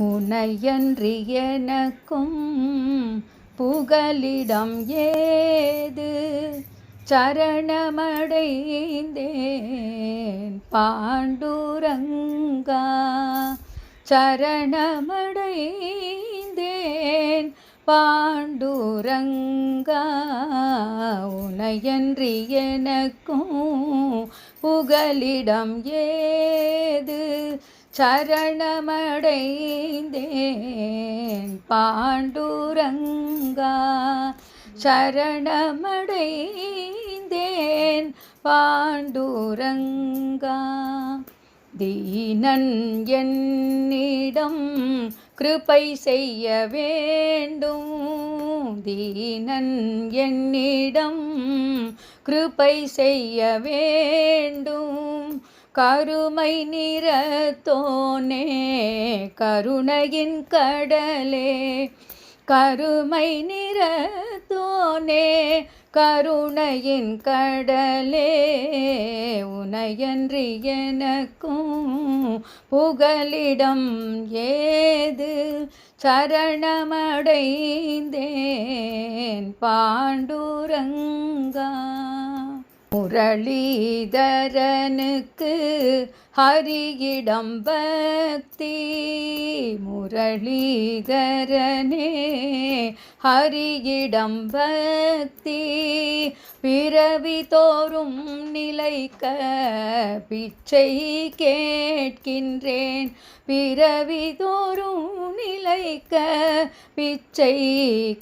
உனையன்றி எனக்கும் புகலிடம் ஏது? சரணமடைந்தேன் பாண்டுரங்கா. சரணமடைந்தேன் பாண்டுரங்கா. உனையன்றி எனக்கும் புகலிடம் ஏது? சரணமடைந்தேன் பாண்டுரங்கா. சரணமடைந்தேன் பாண்டுரங்கா. தீனன் என்னிடம் கிருபை செய்ய வேண்டும். தீனன் என்னிடம் கிருபை செய்ய வேண்டும். கருமை நிறத்தோனே கருணையின் கடலே. கருமை நிறத்தோனே கருணையின் கடலே. உனையன்றி எனக்கும் புகலிடம் ஏது? சரணமடைந்தேன் பாண்டுரங்கா. முரளிதரனுக்கு ஹரியிடம் பக்தி. முரளிதரனே ஹரியிடம் பக்தி. பிறவி தோறும் நிலைக்க பிச்சை கேட்கின்றேன். பிறவி தோறும் நிலைக்க பிச்சை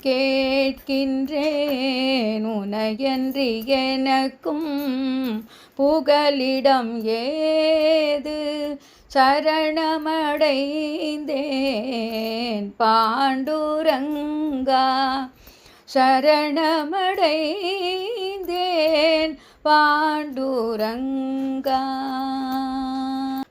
கேட்கின்றேன். உனையன்றி எனக்கும் புகலிடம் ஏது? சரணமடைந்தேன் பாண்டுரங்கா. சரணமடைந்தேன் பாண்டுரங்கா.